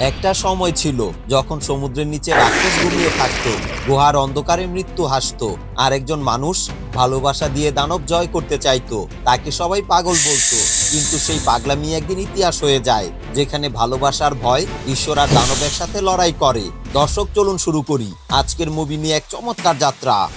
একটা সময় ছিল যখন সমুদ্রের নিচে রাক্ষস ঘুমিয়ে থাকতো, গুহার অন্ধকারে মৃত্যু হাসত। আর একজন মানুষ ভালোবাসা দিয়ে দানব জয় করতে চাইতো, তাকে সবাই পাগল বলতো। কিন্তু সেই পাগলামি একদিন ইতিহাস হয়ে যায়, যেখানে ভালোবাসার ভয় ঈশ্বর আর দানব একসাথে লড়াই করে। দর্শক, চলুন শুরু করি। আজকের মুভি নিয়ে এক চমৎকার যাত্রা।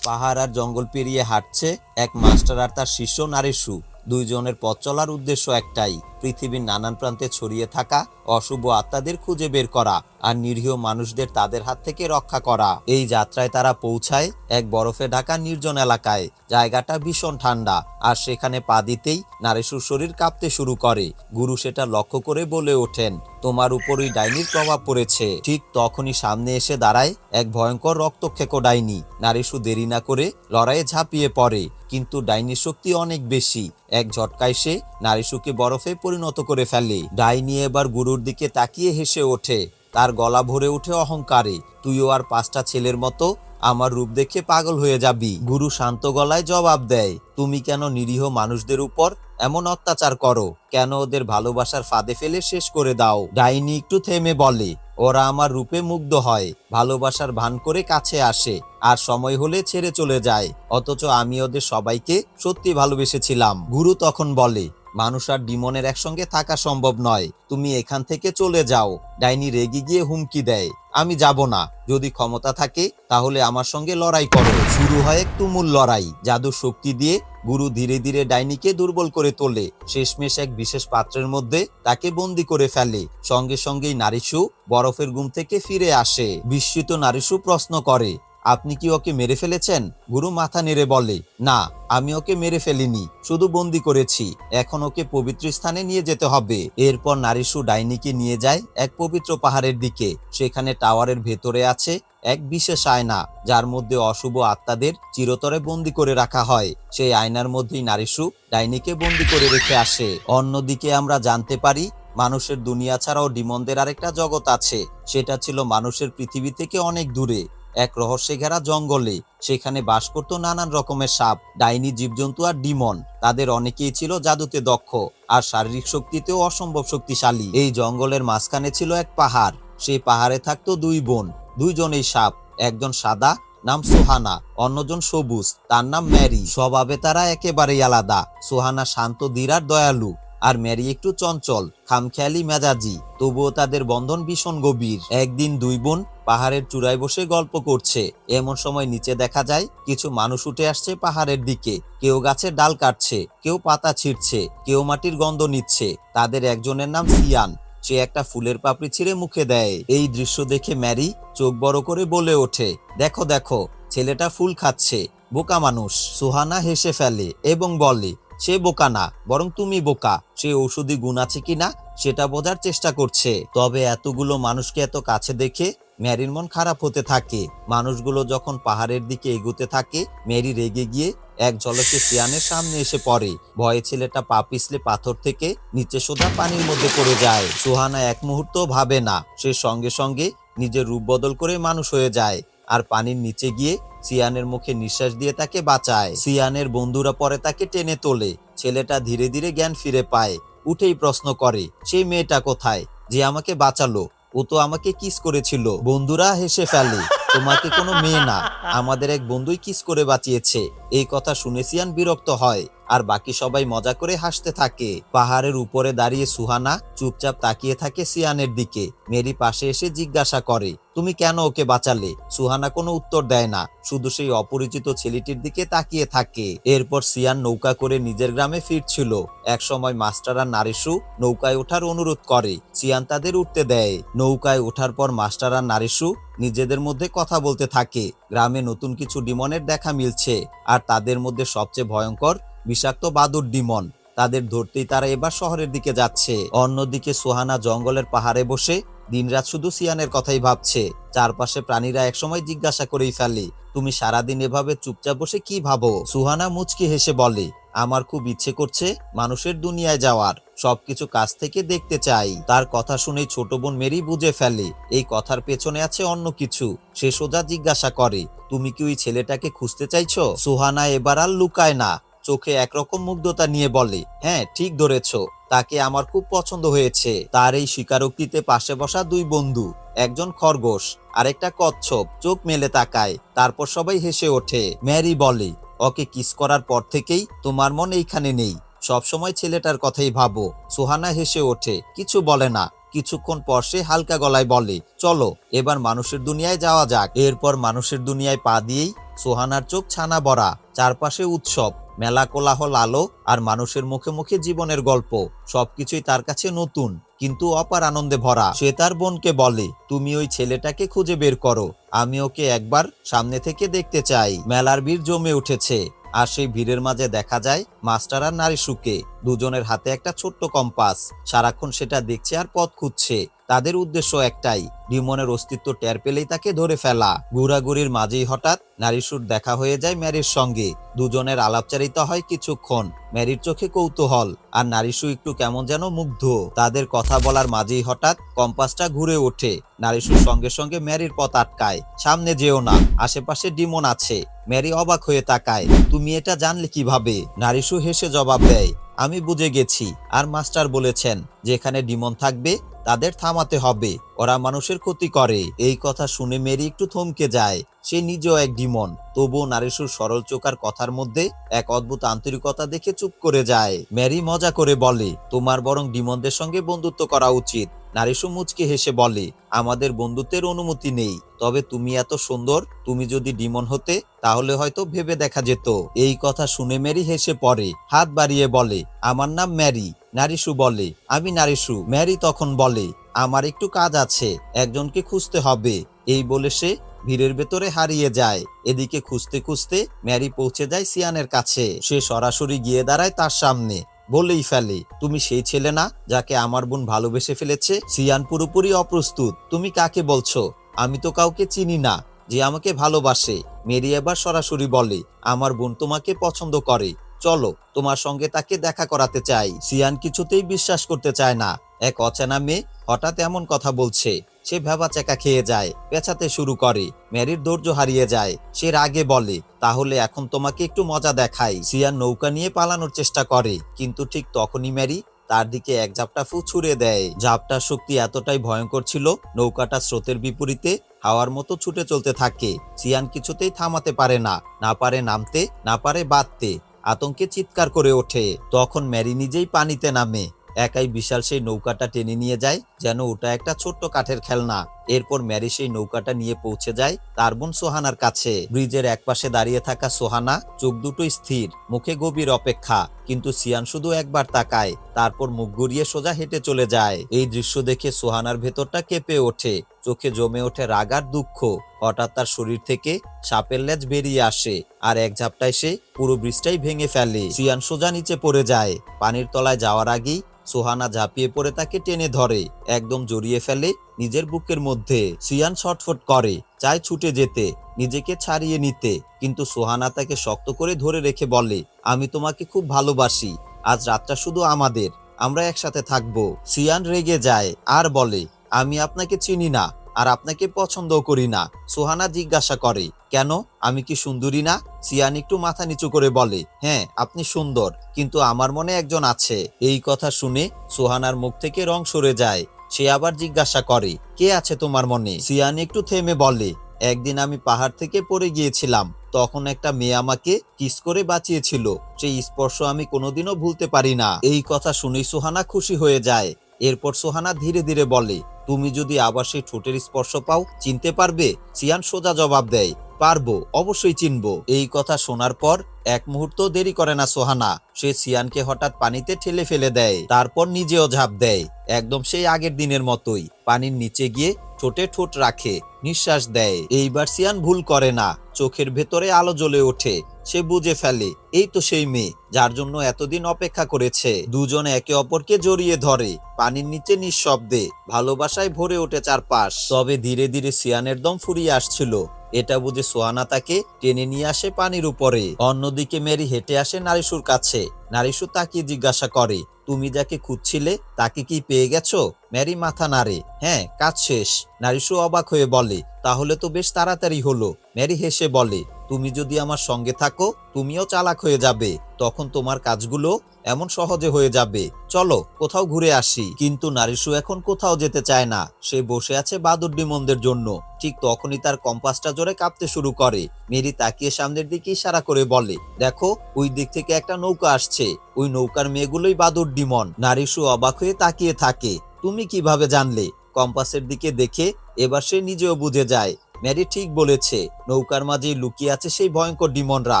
পাহাড় আর জঙ্গল পেরিয়ে হাঁটছে এক মাস্টার আর তার শিষ্য নারেশু। দুইজনের পথ চলার উদ্দেশ্য একটাই পৃথিবীর নানান প্রান্তে ছড়িয়ে থাকা অশুভ আত্মাদের খুঁজে বের করা আর নিরীহ মানুষদের তাদের হাত থেকে রক্ষা করা। এই যাত্রায় তারা পৌঁছায় এক বরফে ঢাকা নির্জন এলাকায়। জায়গাটা ভীষণ ঠান্ডা আর সেখানে পা দিতেই নারেশুর শরীর কাঁপতে শুরু করে। গুরু সেটা লক্ষ্য করে বলে ওঠেন, তোমার উপরই ডাইনির প্রভাব পড়েছে। ঠিক তখনই সামনে এসে দাঁড়ায় এক ভয়ঙ্কর রক্তক্ষেক ডাইনি। নারেশু দেরি না করে লড়াইয়ে ঝাঁপিয়ে পড়ে, কিন্তু ডাইনির শক্তি অনেক বেশি। এক ঝটকায় সে নারিশুকে বরফে পরিণত করে ফেলে ডাইনি এবার গুরুর দিকে তাকিয়ে হেসে ওঠে। তার গলা ভরে ওঠে অহংকারে। তুইও আর পাঁচটা ছেলের মতো আমার রূপ দেখে পাগল হয়ে যাবি। গুরু শান্ত গলায় জবাব দেয়, তুমি কেন নিরীহ মানুষদের উপর এমন অত্যাচার করো? কেন ওদের ভালোবাসার ফাঁদে ফেলে শেষ করে দাও? ডাইনি একটু থেমে বলে, ওরা আমার রূপে মুগ্ধ হয়। ভালোবাসার ভান করে কাছে আসে, আর সময় হলে ছেড়ে চলে যায়। অথচ আমি ওদের সবাইকে সত্যি ভালোবেসেছিলাম। গুরু তখন বলে মানুষ আর ডিমনের একসঙ্গে থাকা সম্ভব নয়। তুমি এখান থেকে চলে যাও। ডাইনি রেগে গিয়ে হুমকি দেয়। আমি যাব না। যদি ক্ষমতা থাকে, তাহলে আমার সঙ্গে লড়াই করো। শুরু হয় এক তুমুল লড়াই। জাদু শক্তি দিয়ে গুরু ধীরে ধীরে ডাইনিকে দুর্বল করে তোলে। শেষমেশ এক বিশেষ পাত্রের মধ্যে তাকে বন্দি করে ফেলে। সঙ্গে সঙ্গেই নারীশু বরফের গুম থেকে ফিরে আসে। বিস্মিত নারীশু প্রশ্ন করে আপনি কি ওকে মেরে ফেলেছেন? গুরু মাথা নেড়ে বলে, না, আমি ওকে মেরে ফেলিনি, শুধু বন্দি করেছি। এখন ওকে পবিত্র স্থানে নিয়ে যেতে হবে। এরপর নারীশু ডাইনিকে নিয়ে যায় এক পবিত্র পাহাড়ের দিকে। সেখানে টাওয়ারের ভেতরে আছে এক বিশেষ আয়না, যার মধ্যে অশুভ আত্মাদের চিরতরে বন্দি করে রাখা হয়। সেই আয়নার মধ্যেই নারীশু ডাইনিকে বন্দি করে রেখে আসে। অন্যদিকে আমরা জানতে পারি, মানুষের দুনিয়া ছাড়াও ডিমনদের আরেকটা জগৎ আছে। সেটা ছিল মানুষের পৃথিবী থেকে অনেক দূরে। এক রহস্যে ঘেরা জঙ্গলে। সেখানে বাস করত নানান রকমের সাপ, ডাইনি জীবজন্তু আর ডিমন। তাদের অনেকেই ছিল জাদুতে দক্ষ আর শারীরিক শক্তিতেও অসম্ভব শক্তিশালী। এই জঙ্গলের মাঝখানে ছিল এক পাহাড়। সেই পাহাড়ে থাকতো দুই বোন। দুইজনেই সাপ। একজন সাদা, নাম সোহানা, অন্যজন সবুজ। তার নাম ম্যারি। স্বভাবে তারা একেবারেই আলাদা। সোহানা শান্ত, ধীর আর দয়ালু। আর ম্যারি একটু চঞ্চল, খামখেয়ালি মেজাজি, তবুও তাদের বন্ধন ভীষণ গভীর। একদিন দুই বোন পাহাড়ের চূড়ায় বসে গল্প করছে। এমন সময় নিচে দেখা যায়, কিছু মানুষ উঠে আসছে পাহাড়ের দিকে। কেউ গাছের ডাল কাটছে, কেউ পাতা ছিঁড়ছে, কেউ মাটির গন্ধ নিচ্ছে। তাদের একজনের নাম সিয়ান। সে একটা ফুলের পাপড়ি ছিঁড়ে মুখে দেয়। এই দৃশ্য দেখে ম্যারি চোখ বড় করে বলে ওঠে, দেখো দেখো, ছেলেটা ফুল খাচ্ছে, বোকা মানুষ। সুহানা হেসে ফেলে এবং বলে সে বোকা না, বরং তুমি বোকা। সে ঔষধি গুণ আছে কিনা সেটা বোঝার চেষ্টা করছে। তবে এতগুলো মানুষকে এত কাছে দেখে ম্যারির মন খারাপ হতে থাকে। মানুষগুলো যখন পাহাড়ের দিকে এগুতে থাকে, ম্যারি রেগে গিয়ে এক ঝলকে সিয়ানের সামনে এসে পড়ে। ভয়ে ছেলেটা পা পিছলে পাথর থেকে নিচে সোজা পানির মধ্যে পড়ে যায়। সুহানা এক মুহূর্ত ভাবে না। সে সঙ্গে সঙ্গে নিজের রূপ বদল করে মানুষ হয়ে যায়। আর পানির নিচে গিয়ে সিয়ানের মুখে নিঃশ্বাস দিয়ে তাকে বাঁচায়। সিয়ানের বন্ধুরা পরে তাকে টেনে তোলে। ছেলেটা ধীরে ধীরে জ্ঞান ফিরে পায়। উঠেই প্রশ্ন করে সেই মেয়েটা কোথায়? যে আমাকে বাঁচালো। ও তো আমাকে কিস করেছিল। বন্ধুরা হেসে ফেলে, তোমাকে কোনো মেয়ে না। আমাদের এক বন্ধুই কিস করে বাঁচিয়েছে। এই কথা শুনে সিয়ান বিরক্ত হয়। আর বাকি সবাই মজা করে হাসতে থাকে। পাহাড়ের উপরে দাঁড়িয়ে সুহানা চুপচাপ তাকিয়ে থাকে সিয়ানের দিকে। মেরি পাশে এসে জিজ্ঞাসা করে, তুমি কেন ওকে বাঁচালে? সুহানা কোনো উত্তর দেয় না। শুধু সেই অপরিচিত ছেলেটির দিকে তাকিয়ে থাকে। এরপর সিয়ান নৌকা করে নিজের গ্রামে ফিরছিল। একসময় মাস্টার আর নারিশু নৌকায় ওঠার অনুরোধ করে। সিয়ান তাদের উঠতে দেয়। নৌকায় ওঠার পর মাস্টার আর নারিশু নিজেদের মধ্যে কথা বলতে থাকে। গ্রামে নতুন কিছু ডিমনের দেখা মিলছে। আর তাদের মধ্যে সবচেয়ে ভয়ঙ্কর বিষাক্ত বাদুর ডিমন। তাদের ধরতেই তারা এবার শহরের দিকে যাচ্ছে। অন্যদিকে সোহানা জঙ্গলের পাহাড়ে বসে দিনরাত শুধু সিয়ানের কথাই ভাবছে। চারপাশে প্রাণীরা একসময় জিজ্ঞাসা করেই ফেলে, তুমি সারাদিন এভাবে চুপচাপ বসে কি ভাবো? সুহানা মুচকি হেসে বলে, আমার খুব ইচ্ছে করছে মানুষের দুনিয়ায় যাওয়ার। সবকিছু কাছ থেকে দেখতে চাই। তার কথা শুনেই ছোট বোন মেরি বুঝে ফেলে, এই কথার পেছনে আছে অন্য কিছু। সে সোজা জিজ্ঞাসা করে, তুমি কি ওই ছেলেটাকে খুঁজতে চাইছো? সুহানা এবার আর লুকায় না। চোখে একরকম মুগ্ধতা নিয়ে বলে হ্যাঁ ঠিক ধরেছ। তাকে আমার খুব পছন্দ হয়েছে। তার এই স্বীকারোক্তিতে পাশে বসা দুই বন্ধু, একজন খরগোশ, আরেকটা কচ্ছপ। চোখ মেলে তাকায়, তারপর সবাই হেসে ওঠে। ম্যারি বলে, ওকে কিস করার পর থেকেই তোমার মন এইখানে নেই। সবসময় ছেলেটার কথাই ভাবো। সোহানা হেসে ওঠে, কিছু বলে না। কিছুক্ষণ পর সে হালকা গলায় বলে, চলো, এবার মানুষের দুনিয়ায় যাওয়া যাক। এরপর মানুষের দুনিয়ায় পা দিয়েই সোহানার চোখ ছানা ভরা, চারপাশে উৎসব। মেলা কোলাহল আলো আর মানুষের মুখে মুখে জীবনের গল্প, সবকিছুই তার কাছে নতুন, কিন্তু অপার আনন্দে ভরা। সে তার বোনকে বলে, তুমি ওই ছেলেটাকে খুঁজে বের করো, আমি ওকে একবার সামনে থেকে দেখতে চাই। মেলার ভিড় জমে উঠেছে, আর সেই ভিড়ের মাঝে দেখা যায় মাস্টার আর নারী সুকে। দুজনের হাতে একটা ছোট্ট কম্পাস। সারাক্ষণ সেটা দেখছে আর পথ খুঁজছে। তাদের উদ্দেশ্য একটাই ডিমনের অস্তিত্ব টের পেলেই তাকে ধরে ফেলা। ঘোরাঘুরির মাঝেই হঠাৎ নারীসুর দেখা হয়ে যায় ম্যারির সঙ্গে। দুজনের আলাপচারিতা হয় কিছুক্ষণ। ম্যারির চোখে কৌতূহল, আর নারীসু একটু কেমন যেন মুগ্ধ। তাদের কথা বলার মাঝেই হঠাৎ কম্পাসটা ঘুরে ওঠে। নারীসুর সঙ্গে সঙ্গে ম্যারির পথ আটকায়। সামনে যেও না, আশেপাশে ডিমন আছে। ম্যারি অবাক হয়ে তাকায়, তুমি এটা জানলে কীভাবে? নারীসু হেসে জবাব দেয় আমি বুঝে গেছি, আর মাস্টার বলেছেন, যেখানে ডিমন থাকবে, তাদের থামাতে হবে। ওরা মানুষের ক্ষতি করে। এই কথা শুনে মেরি একটু থমকে যায়। সে নিজেও এক ডিমন। তবু নারীসুর সরল চোখার কথার মধ্যে এক অদ্ভুত আন্তরিকতা দেখে চুপ করে যায়। ম্যারি মজা করে বলে, তোমার বরং ডিমনদের সঙ্গে বন্ধুত্ব করা উচিত। নারীসু মুচকে হেসে বলে, আমাদের বন্ধুত্বের অনুমতি নেই। তবে তুমি এত সুন্দর, তুমি যদি ডিমন হতে, তাহলে হয়তো ভেবে দেখা যেত। এই কথা শুনে মেরি হেসে পড়ে, হাত বাড়িয়ে বলে, আমার নাম ম্যারি। নারীসু বলে, আমি নারীসু। ম্যারি তখন বলে, আমার একটু কাজ আছে, একজনকে খুঁজতে হবে। এই বলে সে ভিড়ের ভেতরে হারিয়ে যায়। এদিকে খুঁজতে খুঁজতে ম্যারি পৌঁছে যায় সিয়ানের কাছে। সে সরাসরি গিয়ে দাঁড়ায় তার সামনে। বলেই ফেলে, তুমি সেই ছেলে না যাকে আমার বোন ভালোবেসে ফেলেছে? সিয়ান পুরোপুরি অপ্রস্তুত। তুমি কাকে বলছো? আমি তো কাউকে চিনি না যে আমাকে ভালোবাসে। মেরি এবার সরাসরি বলে, আমার বোন তোমাকে পছন্দ করে। চলো, তোমার সঙ্গে তাকে দেখা করাতে চাই। সিয়ান কিছুতেই বিশ্বাস করতে চায় না। এক অচেনা মেয়ে হঠাৎ এমন কথা বলছে সে ভেবা চেকা খেয়ে যায় পেঁচাতে শুরু করে, ম্যারির ধৈর্য হারিয়ে যায়, সে রাগে বলে, তাহলে এখন তোমাকে একটু মজা দেখাই। সিয়ান নৌকা নিয়ে পালানোর চেষ্টা করে, কিন্তু ঠিক তখনই ম্যারি তার দিকে এক ঝাপটা ফু ছুড়ে দেয়। ঝাপটার শক্তি এতটাই ভয়ঙ্কর ছিল, নৌকাটা স্রোতের বিপরীতে হাওয়ার মতো ছুটে চলতে থাকে। সিয়ান কিছুতেই থামাতে পারে না না পারে নামতে, না পারে বাঁধতে, আতঙ্কে চিৎকার করে ওঠে। তখন ম্যারি নিজেই পানিতে নামে। একাই বিশাল সেই নৌকাটা টেনে নিয়ে যায়, যেন ওটা একটা ছোট্ট কাঠের খেলনা। এরপর ম্যারি সেই নৌকাটা নিয়ে পৌঁছে যায় তার বোন সোহানার কাছে। ব্রিজের একপাশে দাঁড়িয়ে থাকা সোহানা চোখ দুটো স্থির, মুখে গভীর অপেক্ষা, কিন্তু সিয়ান শুধু একবার তাকায়, তারপর মুখ গড়িয়ে সোজা হেঁটে চলে যায়। এই দৃশ্য দেখে সোহানার ভেতরটা কেঁপে ওঠে। চোখে জমে ওঠে রাগার দুঃখ। হঠাৎ তার শরীর থেকে সাপের লেজ বেরিয়ে আসে আর এক ঝাপটায় সে পুরো ব্রিজটাই ভেঙে ফেলে। সিয়ান সোজা নিচে পড়ে যায়। পানির তলায় যাওয়ার আগেই সোহানা ঝাঁপিয়ে পড়ে তাকে টেনে ধরে। একদম জড়িয়ে ফেলে নিজের বুকের মধ্যে। সিয়ান ছটফট করে, চায় ছুটে যেতে, নিজেকে ছাড়িয়ে নিতে। কিন্তু সোহানা তাকে শক্ত করে ধরে রেখে বলে, আমি তোমাকে খুব ভালোবাসি। আজ রাতটা শুধু আমাদের। আমরা একসাথে থাকব। সিয়ান রেগে যায় আর বলে আমি আপনাকে চিনি না আর আপনাকে পছন্দও করি না। সোহানা জিজ্ঞাসা করে, কেন? আমি কি সুন্দরী না? সিয়ান একটু মাথা নিচু করে বলে হ্যাঁ আপনি সুন্দর, কিন্তু আমার মনে একজন আছে। এই কথা শুনে সোহানার মুখ থেকে রং সরে যায়। সে আবার জিজ্ঞাসা করে, কে আছে তোমার মনে? সিয়ান একটু থেমে বলে, একদিন আমি পাহাড় থেকে পড়ে গিয়েছিলাম। তখন একটা মেয়ে আমাকে কিস করে বাঁচিয়েছিল। সেই স্পর্শ আমি কোনোদিনও ভুলতে পারি না। এই কথা শুনেই সোহানা খুশি হয়ে যায়। এরপর সোহানা ধীরে ধীরে বলে, তুমি যদি আবার সেই ঠোঁটের স্পর্শ পাও, চিনতে পারবে? সিয়ান সোজা জবাব দেয়, পারব, অবশ্যই চিনবো। এই কথা শোনার পর এক মুহূর্ত দেরি করে না সোহানা, সে সিয়ানকে হঠাৎ পানিতে ঠেলে ফেলে দেয়, তারপর নিজেও ঝাঁপ দেয়, একদম সেই আগের দিনের মতোই, পানির নিচে গিয়ে ঠোঁটে ঠোঁট রাখে। নিঃশ্বাস দেয়। এইবার সিয়ান ভুল করে না। চোখের ভেতরে আলো জ্বলে ওঠে। সে বুঝে ফেলে, এই তো সেই মেয়ে, যার জন্য এতদিন অপেক্ষা করেছে। দুজন একে অপরকে জড়িয়ে ধরে, পানির নিচে নিঃশব্দে, ভালোবাসায় ভরে ওঠে চারপাশ। তবে ধীরে ধীরে সিয়ানের দম ফুরিয়ে আসছিল। এটা বুঝে সোয়ানা তাকে টেনে নিয়ে আসে পানির উপরে। অন্যদিকে মেরি হেঁটে আসে নারীশুর কাছে। নারীশু তাকে জিজ্ঞাসা করে, তুমি যাকে খুঁজছিলে, তাকে কি পেয়ে গেছো? ম্যারি মাথা নাড়ে হ্যাঁ কাজ শেষ। নারীশু অবাক হয়ে বলে, তাহলে তো বেশ তাড়াতাড়ি হলো। ম্যারি হেসে বলে তুমি যদি আমার সঙ্গে থাকো, তুমিও চালাক হয়ে যাবে। তখন তোমার কাজগুলো এমন সহজে হয়ে যাবে। চলো, কোথাও ঘুরে আসি। কিন্তু নারীশু এখন কোথাও যেতে চায় না। সে বসে আছে বাদুর ডিমনদের জন্য। ঠিক তখনই তার কম্পাসটা জোরে কাঁপতে শুরু করে। মেরি তাকিয়ে সামনের দিকে ইশারা করে বলে, দেখো, ওই দিক থেকে একটা নৌকা আসছে। ওই নৌকার মেয়েগুলোই বাদুর ডিমন। নারীশু অবাক হয়ে তাকিয়ে থাকে। তুমি কীভাবে জানলে? কম্পাসের দিকে দেখে এবার সে নিজেও বুঝে যায়। ম্যারি ঠিক বলেছে, নৌকার মাঝে লুকিয়ে আছে সেই ভয়ঙ্কর ডিমনরা।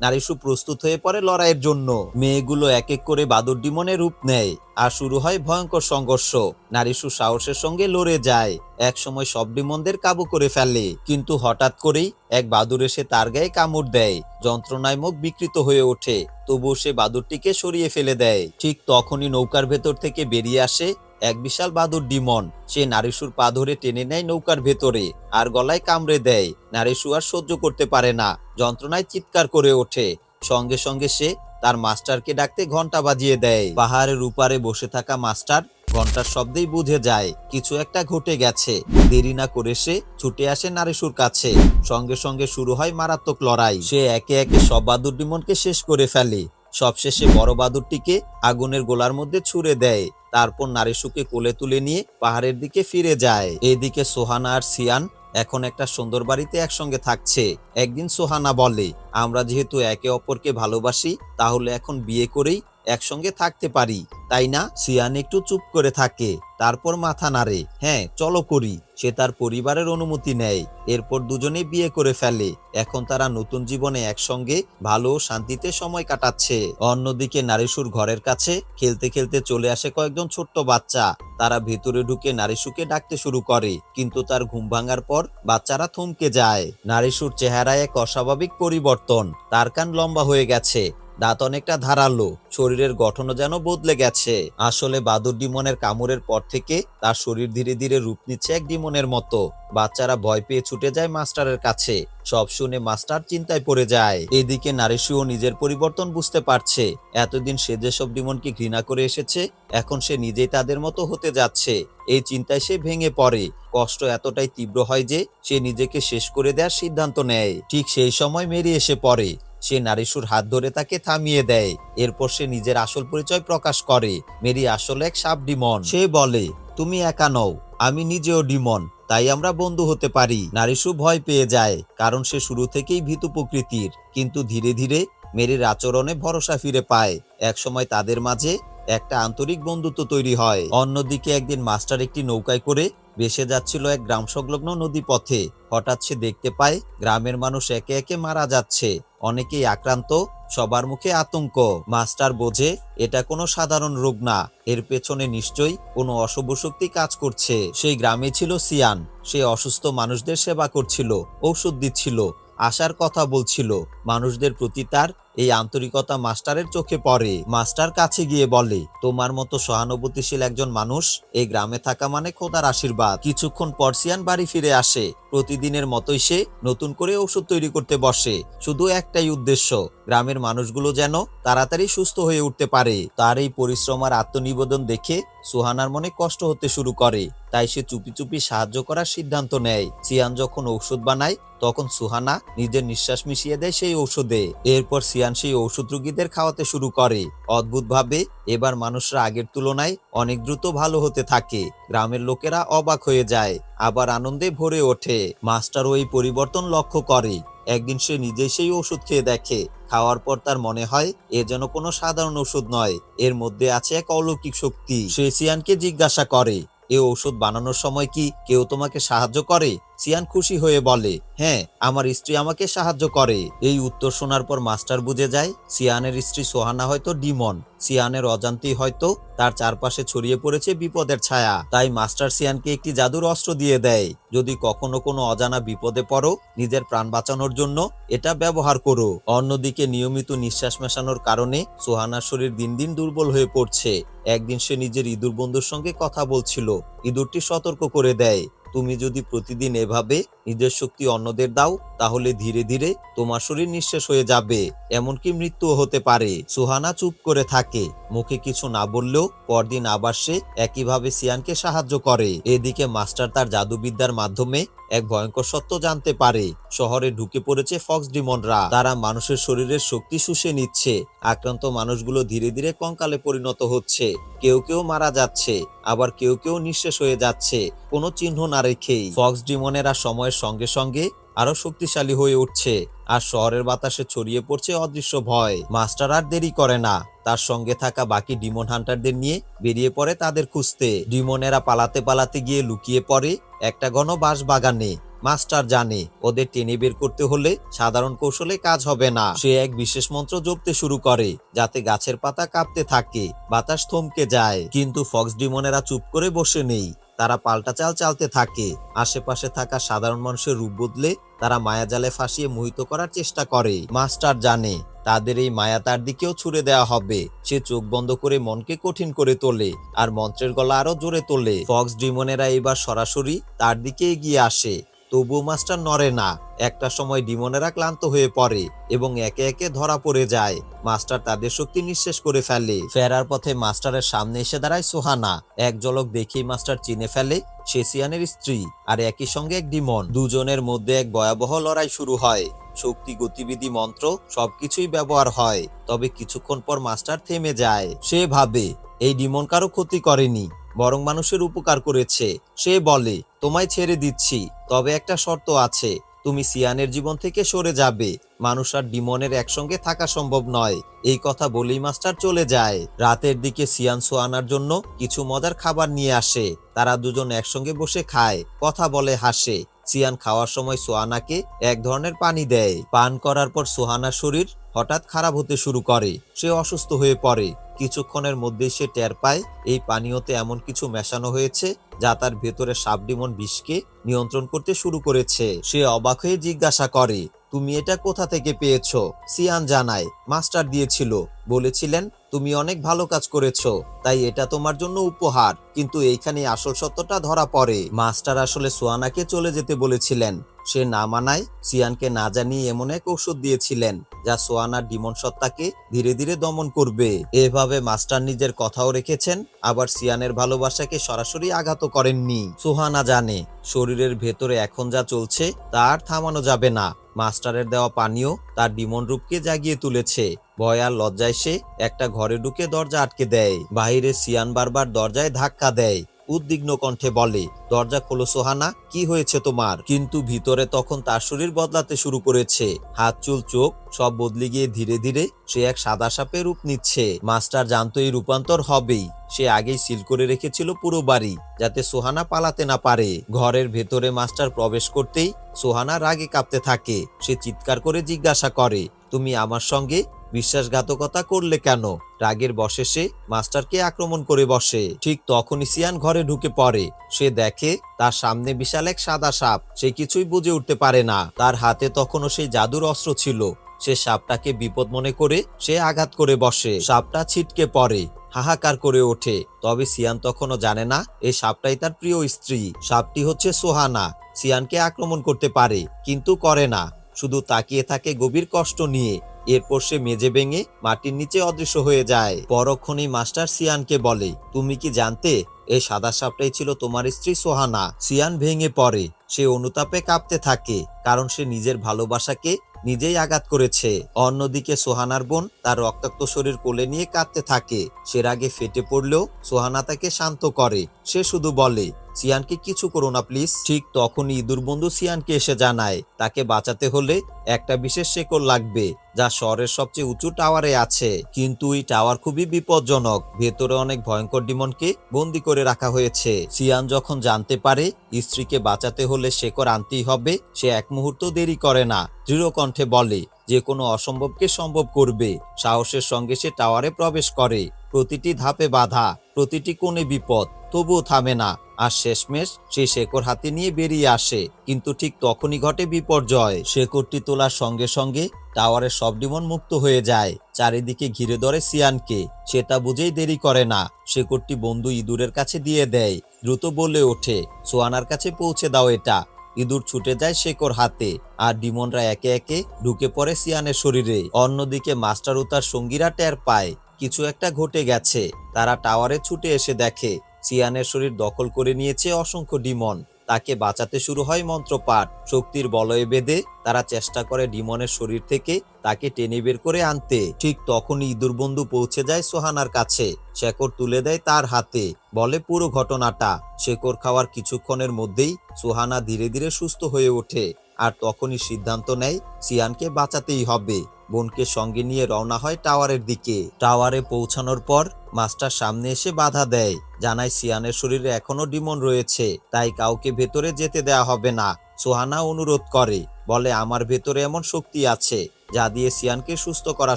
নারীশু প্রস্তুত হয়ে পড়ে লড়াইয়ের জন্য। মেয়েগুলো এক এক করে বাদুর ডিমনের রূপ নেয় আর শুরু হয় ভয়ঙ্কর সংঘর্ষ। নারীশু সাহসের সঙ্গে লড়ে যায়। এক সময় সব ডিমনদের কাবু করে ফেলে। কিন্তু হঠাৎ করেই এক বাদুর এসে তার গায়ে কামড় দেয়। যন্ত্রণায় মুখ বিকৃত হয়ে ওঠে। তবুও সে বাদুরটিকে সরিয়ে ফেলে দেয়। ঠিক তখনই নৌকার ভেতর থেকে বেরিয়ে আসে এক বিশাল বাদুর ডিমন। সে নারীশুর পা ধরে টেনে নেয় নৌকার ভেতরে, আর গলায় কামড়ে দেয়। নারীশু আর সহ্য করতে পারে না, যন্ত্রণায় চিৎকার করে ওঠে। সঙ্গে সঙ্গে সে তার মাস্টারকে ডাকতে ঘণ্টা বাজিয়ে দেয়। পাহাড়ের উপারে বসে থাকা মাস্টার ঘণ্টার শব্দেই বুঝে যায়, কিছু একটা ঘটে গেছে। দেরি না করে সে ছুটে আসে নারীশুর কাছে। সঙ্গে সঙ্গে শুরু হয় মারাত্মক লড়াই। সে একে একে সব বাদুর ডিমনকে শেষ করে ফেলে। সবশেষে বড় বাদুরটিকে আগুনের গোলার মধ্যে ছুড়ে দেয়। তারপর নারীশুকে কোলে তুলে নিয়ে পাহাড়ের দিকে ফিরে যায়। এদিকে সোহানা আর সিয়ান এখন একটা সুন্দর বাড়িতে একসঙ্গে থাকছে। একদিন সোহানা বলে, আমরা যেহেতু একে অপরকে ভালোবাসি, তাহলে এখন বিয়ে করেই একসঙ্গে থাকতে পারি, তাই না? সিয়ান একটু চুপ করে থাকে। তারপর মাথা নাড়ে। হ্যাঁ চলো করি। সে তার পরিবারের অনুমতি নেয়। এরপর দুজনে বিয়ে করে ফেলে। এখন তারা নতুন জীবনে একসঙ্গে ভালো শান্তিতে সময় কাটাচ্ছে। অন্যদিকে নারীশুর ঘরের কাছে খেলতে খেলতে চলে আসে কয়েকজন ছোট্ট বাচ্চা। তারা ভেতরে ঢুকে নারীশুকে ডাকতে শুরু করে। কিন্তু তার ঘুম ভাঙার পর বাচ্চারা থমকে যায়। নারীশুর চেহারায় এক অস্বাভাবিক পরিবর্তন। তার কান লম্বা হয়ে গেছে। দাঁত অনেকটা ধারালো, শরীরের গঠনও যেন বদলে গেছে। আসলে বাদুর ডিমনের কামড়ের পর থেকে তার শরীর ধীরে ধীরে রূপ নিচ্ছে এক ডিমনের মতো। বাচ্চারা ভয় পেয়ে ছুটে যায় মাস্টারের কাছে। সব শুনে মাস্টার চিন্তায় পড়ে যায়। এদিকে নারীশুও নিজের পরিবর্তন বুঝতে পারছে। এতদিন সে যেসব ডিমনকে ঘৃণা করে এসেছে, এখন সে নিজেই তাদের মতো হতে যাচ্ছে। এই চিন্তায় সে ভেঙে পড়ে। কষ্ট এতটাই তীব্র হয় যে সে নিজেকে শেষ করে দেওয়ার সিদ্ধান্ত নেয়। ঠিক সেই সময় মেরি এসে পড়ে। সে নারীশুর হাত ধরে তাকে থামিয়ে দেয়। এরপর সে নিজের আসল পরিচয় প্রকাশ করে। মেরি আসলে এক সাপ ডিমন সে বলে, তুমি একা নও, আমি নিজেও ডিমন তাই আমরা বন্ধু হতে পারি। নারীশু ভয় পেয়ে যায়, কারণ সে শুরু থেকেই ভীতু প্রকৃতির। কিন্তু ধীরে ধীরে মেরির আচরণে ভরসা ফিরে পায়। একসময় তাদের মাঝে একটা আন্তরিক বন্ধুত্ব তৈরি হয়। অন্যদিকে একদিন মাস্টার একটি নৌকায় করে ভেসে যাচ্ছিল এক গ্রাম সংলগ্ন নদী পথে হঠাৎ সে দেখতে পায়, গ্রামের মানুষ একে একে মারা যাচ্ছে। অনেকেই আক্রান্ত, সবার মুখে আতঙ্ক। মাস্টার বোঝে, এটা কোনো সাধারণ রোগ না। এর পেছনে নিশ্চয়ই কোনো অশুভ শক্তি কাজ করছে। সেই গ্রামে ছিল সিয়ান। সে অসুস্থ মানুষদের সেবা করছিল, ঔষধ দিচ্ছিল, আশার কথা বলছিল। মানুষদের প্রতি তার এই আন্তরিকতা মাস্টারের চোখে পড়ে। মাস্টার কাছে গিয়ে বলে, তোমার মতো সহানুভূতিশীল একজন মানুষ, এই গ্রামে থাকা মানে খোদার আশীর্বাদ। কিছুক্ষণ পরসিয়ান বাড়ি ফিরে আসে। প্রতিদিনের মতোই সে নতুন করে ওষুধ তৈরি করতে বসে। শুধু একটাই উদ্দেশ্য গ্রামের মানুষগুলো যেন তাড়াতাড়ি সুস্থ হয়ে উঠতে পারে। তার এই পরিশ্রম আর আত্মনিবেদন দেখে সুহানার মনে কষ্ট হতে শুরু করে। তাই সে চুপি চুপি সাহায্য করার সিদ্ধান্ত নেয়। সিয়ান যখন ঔষধ বানায়, তখন সুহানা নিজের নিঃশ্বাস মিশিয়ে দেয় সেই ঔষধে। এরপর সিয়ান সেই ঔষধ রোগীদের খাওয়াতে শুরু করে। অদ্ভুতভাবে, এবার মানুষরা আগের তুলনায় অনেক দ্রুত ভালো হতে থাকে। গ্রামের লোকেরা অবাক হয়ে যায়, আবার আনন্দে ভরে ওঠে। মাস্টারও এই পরিবর্তন লক্ষ্য করে। একদিন সে নিজে সেই ওষুধ খেয়ে দেখে খাওয়ার পর তার মনে হয়, এ যেন কোনো সাধারণ ওষুধ নয়। এর মধ্যে আছে এক অলৌকিক শক্তি। সে সিয়ানকে জিজ্ঞাসা করে, এ ওষুধ বানানোর সময় কি কেউ তোমাকে সাহায্য করে? সিয়ান খুশি হয়ে বলে হ্যাঁ আমার স্ত্রী আমাকে সাহায্য করে। এই উত্তর শোনার পর মাস্টার বুঝে যায়, সিয়ানের স্ত্রী সোহানা হয়তো ডিমন। সিয়ানের অজান্তেই হয়তো তার চারপাশে ছড়িয়ে পড়েছে বিপদের ছায়া। তাই মাস্টার সিয়ানকে একটি জাদুর অস্ত্র দিয়ে দেয়, যদি কখনো কোনো অজানা বিপদে পড়ো, নিজের প্রাণ বাঁচানোর জন্য এটা ব্যবহার করো। অন্যদিকে নিয়মিত নিঃশ্বাস মেশানোর কারণে সোহানার শরীর দিন দিন দুর্বল হয়ে পড়ছে। একদিন সে নিজের ইঁদুর বন্ধুর সঙ্গে কথা বলছিল। ইঁদুরটি সতর্ক করে দেয়। তুমি যদি প্রতিদিন এভাবে নিজের শক্তি অন্যদের দাও, তাহলে ধীরে ধীরে তোমার শরীর নিঃশেষ হয়ে যাবে। এমনকি মৃত্যুও হতে পারে। সুহানা চুপ করে থাকে। মুখে কিছু না বললেও পরদিন আবার সে একইভাবে সিয়ানকে সাহায্য করে। এদিকে মাস্টার তার জাদুবিদ্যার মাধ্যমে এক ভয়ঙ্কর সত্য জানতে পারে। শহরে ঢুকে পড়েছে ফক্স ডিমনরা। তারা মানুষের শরীরের শক্তি শুষে নিচ্ছে। আক্রান্ত মানুষগুলো ধীরে ধীরে কঙ্কালে পরিণত হচ্ছে। কেউ কেউ মারা যাচ্ছে, আবার কেউ কেউ নিঃশেষ হয়ে যাচ্ছে, কোনো চিহ্ন না রেখেই। ফক্স ডিমনেরা সময়ের সঙ্গে সঙ্গে আরও শক্তিশালী হয়ে উঠছে। আর শহরের বাতাসে ছড়িয়ে পড়ছে অদৃশ্য ভয়। মাস্টার আর দেরি করে না। তার সঙ্গে থাকা বাকি ডিমন হান্টারদের নিয়ে বেরিয়ে পড়ে তাদের খুঁজতে। ডিমনেরা পালাতে পালাতে গিয়ে লুকিয়ে পড়ে একটা ঘন বাঁশ বাগানে মাস্টার জানে, ওদের টেনে বের করতে হলে সাধারণ কৌশলে কাজ হবে না। সে এক বিশেষ মন্ত্র জপতে শুরু করে, যাতে গাছের পাতা কাঁপতে থাকে, বাতাস থমকে যায়। কিন্তু ফক্স ডিমনেরা চুপ করে বসে নেই। তারা পাল্টা চাল চালতে থাকে। আশেপাশে থাকা সাধারণ মানুষের রূপ বদলে তারা মায়াজালে ফাঁসিয়ে মোহিত করার চেষ্টা করে। মাস্টার জানে, তাদের এই মায়া তার দিকেও ছুড়ে দেওয়া হবে। সে চোখ বন্ধ করে মনকে কঠিন করে তোলে আর মন্ত্রের গলা আরও জোরে তোলে। ফক্স ডিমনেরা এবার সরাসরি তার দিকে এগিয়ে আসে। তবুও মাস্টার নড়ে না। একটা সময় ডিমনেরা ক্লান্ত হয়ে পড়ে এবং একে একে ধরা পড়ে যায়। মাস্টার তাদের শক্তি নিঃশেষ করে ফেলে। ফেরার পথে মাস্টারের সামনে এসে দাঁড়ায় সোহানা। এক ঝলক দেখেই মাস্টার চিনে ফেলে সে সিয়ানের স্ত্রী আর একই সঙ্গে এক ডিমন। দুজনের মধ্যে এক ভয়াবহ লড়াই শুরু হয়। শক্তি, গতিবিধি, মন্ত্র সবকিছুই ব্যবহার হয়। তবে কিছুক্ষণ পর মাস্টার থেমে যায়। সে ভাবে, এই ডিমন কারও ক্ষতি করেনি, বরং মানুষের উপকার করেছে। সে বলে তোমায় ছেড়ে দিচ্ছি, তবে একটা শর্ত আছে, তুমি সিয়ানের জীবন থেকে সরে যাবে। মানুষ আর ডিমনের একসঙ্গে থাকা সম্ভব নয়। এই কথা বলেই মাস্টার চলে যায়। রাতের দিকে সিয়ান সোয়ানার জন্য কিছু মজার খাবার নিয়ে আসে। তারা দুজন একসঙ্গে বসে খায়, কথা বলে, হাসে। সিয়ান খাওয়ার সময় সোহানাকে এক ধরনের পানি দেয়। পান করার পর সোহানার শরীর হঠাৎ খারাপ হতে শুরু করে। সে অসুস্থ হয়ে পড়ে। কিছুক্ষণের মধ্যেই সে টের পায়, এই পানীয়তে এমন কিছু মেশানো হয়েছে যা তার ভেতরে সাবডিমন বিষকে নিয়ন্ত্রণ করতে শুরু করেছে। সে অবাক হয়ে জিজ্ঞাসা করে, তুমি এটা কোথা থেকে পেয়েছ? সিয়ান জানায়, মাস্টার দিয়েছিল। বলেছিলেন, তুমি অনেক ভালো কাজ করেছ, তাই এটা তোমার জন্য উপহার। কিন্তু এইখানে আসল সত্যটা ধরা পড়ে। মাস্টার আসলে সোয়ানাকে চলে যেতে বলেছিলেন। সে না মানায় সিয়ানকে না জানিয়ে এমন এক ঔষধ দিয়েছিলেন, যা সোয়ানার ডিমন সত্তাকে ধীরে ধীরে দমন করবে। এভাবে মাস্টার নিজের কথাও রেখেছেন, আবার সিয়ানের ভালোবাসাকে সরাসরি আঘাত করেননি। সোহানা জানে, শরীরের ভেতরে এখন যা চলছে, তা আর থামানো যাবে না। মাস্টারের দেওয়া পানীয় তার ডিমন রূপকে জাগিয়ে তুলেছে। ভয় আর লজ্জায় সে একটা ঘরে ঢুকে দরজা আটকে দেয়। বাইরে সিয়ান বারবার দরজায় ধাক্কা দেয়। উদ্বিগ্ন কণ্ঠে বলে, দরজা খোলো সোহানা, কি হয়েছে তোমার? কিন্তু ভিতরে তখন তার শরীর বদলাতে শুরু করেছে। হাত, চুল, চোখ সব বদলে গিয়ে ধীরে ধীরে সে এক সাদা সাপে রূপ নিচ্ছে। মাস্টার জানতো এই রূপান্তর হবেই। সে আগেই সিল করে রেখেছিল পুরো বাড়ি, যাতে সোহানা পালাতে না পারে। ঘরের ভেতরে মাস্টার প্রবেশ করতেই সোহানা রাগে কাঁপতে থাকে। সে চিৎকার করে জিজ্ঞাসা করে, তুমি আমার সঙ্গে বিশ্বাসঘাতকতা করলে কেন? রাগের বসে সে মাস্টারকে আক্রমণ করে বসে। ঠিক তখনই সিয়ান ঘরে ঢুকে পড়ে। সে দেখে তার সামনে বিশাল এক সাদা সাপ। সে কিছুই বুঝে উঠতে পারে না। তার হাতে তখনও সেই জাদুর অস্ত্র ছিল। সে সাপটাকে বিপদ মনে করে সে আঘাত করে বসে। সাপটা ছিটকে পড়ে, হাহাকার করে ওঠে। তবে সিয়ান তখনও জানে না এই সাপটাই তার প্রিয় স্ত্রী। সাপটি হচ্ছে সোহানা। সিয়ানকে আক্রমণ করতে পারে, কিন্তু করে না। শুধু তাকিয়ে থাকে গভীর কষ্ট নিয়ে। এরপর সে মেজে ভেঙে মাটির নিচে অদৃশ্য হয়ে যায়। পরক্ষণেই মাস্টার সিয়ানকে বলে, তুমি কি জানতে এই সাদা সাপটাই ছিল তোমার স্ত্রী সোহানা। সিয়ান ভেঙে পড়ে। সে অনুতাপে কাঁপতে থাকে, কারণ সে নিজের ভালোবাসাকে নিজেই আঘাত করেছে। অন্যদিকে সোহানার বোন তার রক্তাক্ত শরীর কোলে নিয়ে কাঁদতে থাকে। সে আগে ফেটে পড়লেও সোহানা তাকে শান্ত করে। সে শুধু বলে সিয়ানকে কিছু করো না, প্লিজ। ঠিক তখনই ইঁদুর বন্ধু সিয়ানকে এসে জানায়, তাকে বাঁচাতে হলে একটা বিশেষ শেকল লাগবে, যা শহরের সবচেয়ে উঁচু টাওয়ারে আছে। কিন্তু এই টাওয়ার খুবই বিপজ্জনক, ভেতরে অনেক ভয়ঙ্কর ডিমনকে বন্দি করে রাখা হয়েছে। সিয়ান যখন জানতে পারে স্ত্রীকে বাঁচাতে হলে শেকর আনতেই হবে, সে এক মুহূর্ত দেরি করে না। দৃঢ় কণ্ঠে বলে, যে কোনো অসম্ভবকে সম্ভব করবে। সাহসের সঙ্গে সে টাওয়ারে প্রবেশ করে। প্রতিটি ধাপে বাধা, প্রতিটি কোণে বিপদ, তবুও থামে না। আর শেষমেশ সে শেকড় হাতে নিয়ে বেরিয়ে আসে। কিন্তু ঠিক তখনই ঘটে বিপর্যয়। শেকড়টি তোলার সঙ্গে সঙ্গে টাওয়ারের সব ডিমন মুক্ত হয়ে যায়। চারিদিকে ঘিরে ধরে সিয়ানকে। সে তা বুঝেই দেরি করে না। শেকড়টি বন্ধু ইঁদুরের কাছে দিয়ে দেয়। দ্রুত বলে ওঠে, সোয়ানার কাছে পৌঁছে দাও এটা। ইঁদুর ছুটে যায় শেকর হাতে। আর ডিমনরা একে একে ঢুকে পড়ে সিয়ানের শরীরে। অন্যদিকে মাস্টার ও তার সঙ্গীরা টের পায়। কিছু একটা ঘটে গেছে। তারা টাওয়ারে ছুটে এসে দেখে সিয়ানের শরীর দখল করে নিয়েছে অসংখ্য ডিমন। তাকে বাঁচাতে শুরু হয় মন্ত্রপাঠ। শক্তির বলয়ে বেঁধে তারা চেষ্টা করে ডিমনের শরীর থেকে তাকে টেনে বের করে আনতে। ঠিক তখনই ইঁদুর বন্ধু পৌঁছে যায় সোহানার কাছে। শেকড় তুলে দেয় তার হাতে। বলে, পুরো ঘটনাটা। শেকড় খাওয়ার কিছুক্ষণের মধ্যেই সোহানা ধীরে ধীরে সুস্থ হয়ে ওঠে। আর তখনই সিদ্ধান্ত নেয়, সিয়ানকে বাঁচাতেই হবে। বোনকে সঙ্গে নিয়ে রওনা হয় টাওয়ারের দিকে। টাওয়ারে পৌঁছানোর পর মাস্টার সামনে এসে বাধা দেয়, জানায় সিয়ানের শরীরে এখনও ডিমন রয়েছে, তাই কাউকে ভেতরে যেতে দেয়া হবে না, সোহানা অনুরোধ করে, বলে আমার ভেতরে এমন শক্তি আছে, যা দিয়ে সিয়ানকে সুস্থ করা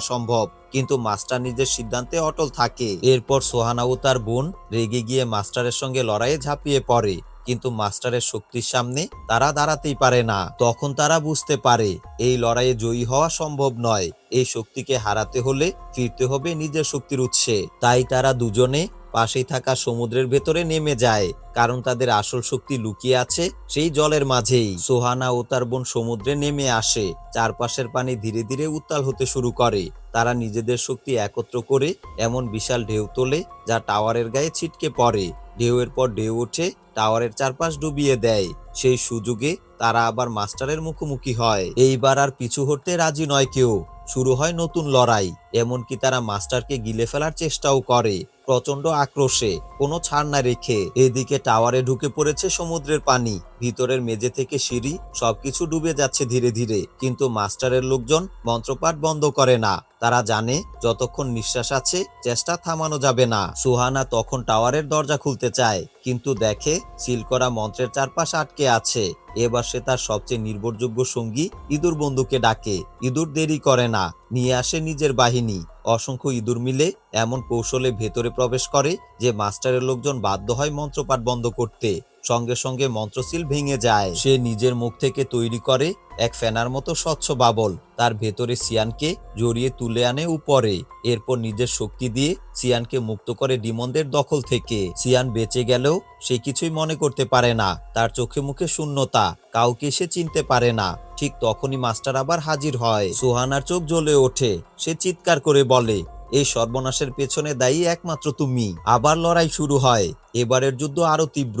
সম্ভব, কিন্তু মাস্টার নিজের সিদ্ধান্তে অটল থাকে। এরপর সোহানা ও তার বোন রেগে গিয়ে মাস্টারের সঙ্গে লড়াইয়ে ঝাঁপিয়ে পড়ে। কিন্তু মাস্টারের শক্তির সামনে তারা দাঁড়াতেই পারে না। তখন তারা বুঝতে পারে, এই লড়াইয়ে জয়ী হওয়া সম্ভব নয়। এই শক্তিকে হারাতে হলে ফিরতে হবে নিজের শক্তির উৎসে। তাই তারা দুজনে পাশেই থাকা সমুদ্রের ভেতরে নেমে যায়, কারণ তাদের আসল শক্তি লুকিয়ে আছে সেই জলের মাঝেই। সোহানা ও তার বোন সমুদ্রে নেমে আসে, চারপাশের পানি ধীরে ধীরে উত্তাল হতে শুরু করে। তারা নিজেদের শক্তি একত্র করে এমন বিশাল ঢেউ তোলে যা টাওয়ারের গায়ে ছিটকে পড়ে। ঢেউয়ের পর ঢেউ ওঠে টাওয়ারের চারপাশ ডুবিয়ে দেয়। সেই সুযোগে তারা আবার মাস্টারের মুখোমুখি হয়। এইবার আর পিছু হতে রাজি নয় কেউ। শুরু হয় নতুন লড়াই, এমনকি তারা মাস্টারকে গিলে ফেলার চেষ্টাও করে প্রচণ্ড আক্রোশে, কোনো ছাড় না রেখে। এদিকে টাওয়ারে ঢুকে পড়েছে সমুদ্রের পানি, ভিতরের মেঝে থেকে সিঁড়ি, সবকিছু ডুবে যাচ্ছে ধীরে ধীরে, কিন্তু মাস্টারের লোকজন মন্ত্রপাঠ বন্ধ করে না। তারা জানে, যতক্ষণ নিঃশ্বাস আছে, চেষ্টা থামানো যাবে না। সুহানা তখন টাওয়ারের দরজা খুলতে চায়, কিন্তু দেখে, সিল করা মন্ত্রের চারপাশ আটকে আছে। এবার সে তার সবচেয়ে নির্ভরযোগ্য সঙ্গী ইঁদুর বন্ধুকে ডাকে। ইঁদুর দেরি করে না। নিয়ে আসে নিজের বাহিনী। অসংখ্য ইঁদুর মিলে এমন কৌশলে ভেতরে প্রবেশ করে যে মাস্টারের লোকজন বাধ্য হয় মন্ত্রপাঠ বন্ধ করতে। সঙ্গে সঙ্গে মন্ত্রশীল ভেঙে যায়। সে নিজের মুখ থেকে তৈরি করে এক ফেনার মতো স্বচ্ছ বাবল। তার ভেতরে সিয়ানকে জড়িয়ে তুলে আনে উপরে। এরপর নিজের শক্তি দিয়ে সিয়ানকে মুক্ত করে ডিমনদের দখল থেকে। সিয়ান বেঁচে গেলেও সে কিছুই মনে করতে পারে না। তার চোখে মুখে শূন্যতা। কাউকে সে চিনতে পারে না। ঠিক তখনই মাস্টার আবার হাজির হয়। সোহানার চোখ জ্বলে ওঠে। সে চিৎকার করে বলে, এই সর্বনাশের পেছনে দায়ী একমাত্র তুমি। আবার লড়াই শুরু হয়। এবারের যুদ্ধ আরও তীব্র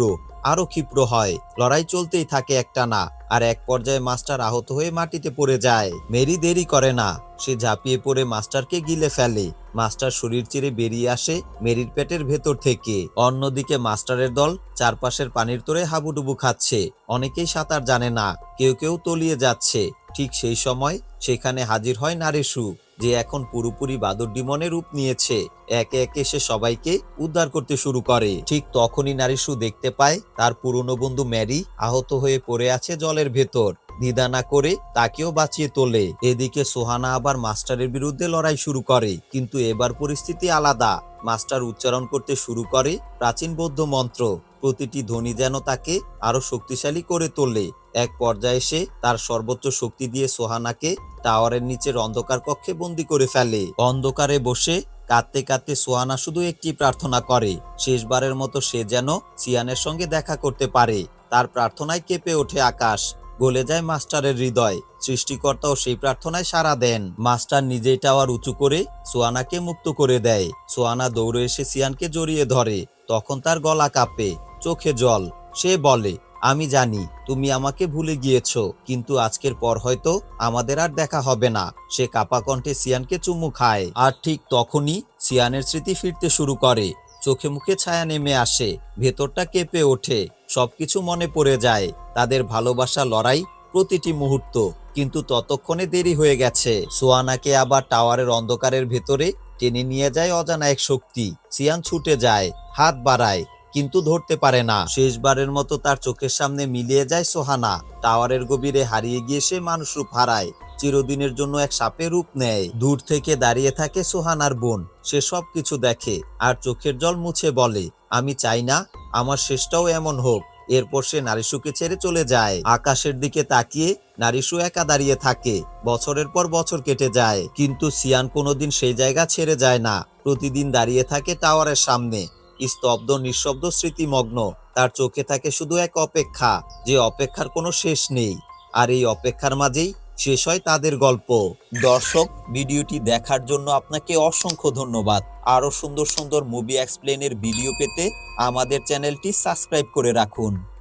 আরও ক্ষিপ্র হয়। লড়াই চলতেই থাকে একটা না আর এক পর্যায়ে মাস্টার আহত হয়ে মাটিতে পড়ে যায়। মেরি দেরি করে না। সে ঝাঁপিয়ে পড়ে মাস্টারকে গিলে ফেলে। মাস্টার শরীর চিরে বেরিয়ে আসে মেরির পেটের ভেতর থেকে। অন্যদিকে মাস্টারের দল চারপাশের পানির তোরে হাবুডুবু খাচ্ছে। অনেকেই সাঁতার জানে না। কেউ কেউ তলিয়ে যাচ্ছে। ঠিক সেই সময় সেখানে হাজির হয় নারেশু যে এখন পুরোপুরি বাদর ডিমনে রূপ নিয়েছে। একে একে সে সবাইকে উদ্ধার করতে শুরু করে। ঠিক তখনই নারীশু দেখতে পায়, তার পুরনো বন্ধু ম্যারি আহত হয়ে পড়ে আছে জলের ভেতর। দ্বিধা না করে তাকেও বাঁচিয়ে তোলে। এদিকে সোহানা আবার মাস্টারের বিরুদ্ধে লড়াই শুরু করে, কিন্তু এবার পরিস্থিতি আলাদা। মাস্টার উচ্চারণ করতে শুরু করে প্রাচীন বৌদ্ধ মন্ত্র। প্রতিটি ধ্বনি যেন তাকে আরও শক্তিশালী করে তোলে। এক পর্যায়ে সে তার সর্বোচ্চ শক্তি দিয়ে সোহানাকে টাওয়ারের নিচের অন্ধকার কক্ষে বন্দি করে ফেলে। অন্ধকারে বসে কাঁদতে কাঁদতে সোহানা শুধু একটি প্রার্থনা করে। শেষবারের মতো সে যেন সিয়ানের সঙ্গে দেখা করতে পারে। তার প্রার্থনায় কেঁপে ওঠে আকাশ। গলে যায় মাস্টারের হৃদয়। সৃষ্টিকর্তাও সেই প্রার্থনায় সাড়া দেন। মাস্টার নিজেই টাওয়ার উঁচু করে সোয়ানাকে মুক্ত করে দেয়। সোয়ানা দৌড়ে এসে সিয়ানকে জড়িয়ে ধরে। তখন তার গলা কাঁপে, চোখে জল। সে বলে আমি জানি তুমি আমাকে ভুলে গিয়েছ, কিন্তু আজকের পর হয়তো আমাদের আর দেখা হবে না। সে কাপা কণ্ঠে সিয়ানকে চুমু খায়, আর ঠিক তখনই সিয়ানের স্মৃতি ফিরতে শুরু করে। চোখে মুখে ছায়া নেমে আসে, ভেতরটা কেঁপে ওঠে, সবকিছু মনে পড়ে যায়, তাদের ভালোবাসা লড়াই প্রতিটি মুহূর্ত। কিন্তু ততক্ষণে দেরি হয়ে গেছে, সোয়ানাকে আবার টাওয়ারের অন্ধকারের ভেতরে টেনে নিয়ে যায় অজানা এক শক্তি। সিয়ান ছুটে যায়, হাত বাড়ায় কিন্তু ধরতে পারে না। শেষবারের মতো তার চোখের সামনে মিলিয়ে যায় সোহানা। টাওয়ারের গভীরে হারিয়ে গিয়ে সে মানুষ রূপ হারায়, চিরদিনের জন্য এক সাপে রূপ নেয়। দূর থেকে দাঁড়িয়ে থাকে সোহানার বোন, সে সব কিছু দেখে আর চোখের জল মুছে বলে, আমি চাই না, আমার শেষটাও এমন হোক। এরপর সে নারীশুকে ছেড়ে চলে যায়। আকাশের দিকে তাকিয়ে নারীশু একা দাঁড়িয়ে থাকে। বছরের পর বছর কেটে যায়। কিন্তু সিয়ান কোনোদিন সেই জায়গা ছেড়ে যায় না। প্রতিদিন দাঁড়িয়ে থাকে টাওয়ারের সামনে। স্তব্ধ নিঃশব্দ স্মৃতিমগ্ন। তার চোখে থাকে শুধু এক অপেক্ষা, যে অপেক্ষার কোনো শেষ নেই। আর এই অপেক্ষার মাঝেই শেষ হয় তাদের গল্প। দর্শক, ভিডিওটি দেখার জন্য আপনাকে অসংখ্য ধন্যবাদ। আরও সুন্দর সুন্দর মুভি এক্সপ্লেনের ভিডিও পেতে আমাদের চ্যানেলটি সাবস্ক্রাইব করে রাখুন।